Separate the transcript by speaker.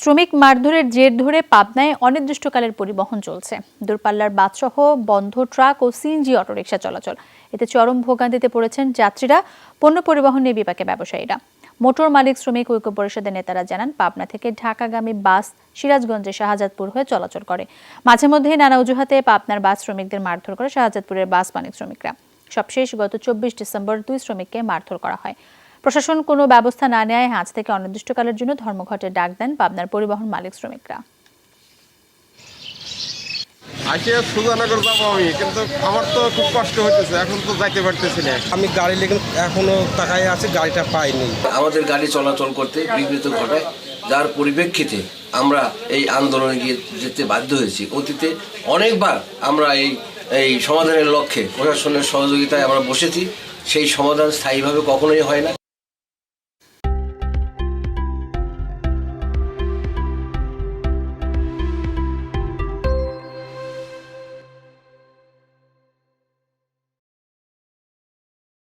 Speaker 1: শ্রমিক মারধরের জের ধরে পাবনায় অনির্দিষ্টকালের পরিবহন চলছে। দূরপাল্লার বাসসহ বন্ধ ট্রাক ও সিএনজি অটোরিকশা চলাচল। এতে চরম ভোগান্তিতে পড়েছেন যাত্রীরা, পণ্য পরিবহন বিপাকে ব্যবসায়ীরা। মোটর মালিক, শ্রমিক ঐক্য পরিষদের নেতারা জানান, পাবনা থেকে ঢাকাগামী বাস সিরাজগঞ্জে শাহজাদপুর হয়ে চলাচল করে। মাঝে মধ্যেই নানা অজুহাতে পাবনার বাস শ্রমিকদের মারধর করে শাহজাদপুরের বাস মালিক শ্রমিকরা। সবশেষ গত চব্বিশ ডিসেম্বর দুই শ্রমিককে মারধর করা হয়। প্রশাসন কোনো ব্যবস্থা না নেয় আজ থেকে অনির্দিষ্টকালের জন্য ধর্মঘটের ডাক দেন পাবনার পরিবহন মালিক শ্রমিকরা।
Speaker 2: আসে সুজানগর যাব আমি কিন্তু আমার তো খুব কষ্ট হইতেছে এখন তো যাইতে পারতেছি না।
Speaker 3: আমি গাড়ি লেগে এখনও তাকায় আছে গাড়িটা পাইনি।
Speaker 4: আমাদের গাড়ি চলাচল করতে বিঘ্নিত ঘটায় যার পরিপ্রেক্ষিতে আমরা এই আন্দোলনে গিয়ে যেতে বাধ্য হয়েছি। অতীতে অনেকবার আমরা এই এই সমাধানের লক্ষ্যে প্রশাসনের সহযোগিতায় আমরা বসেছি সেই সমাধান স্থায়ীভাবে কখনোই হয় না।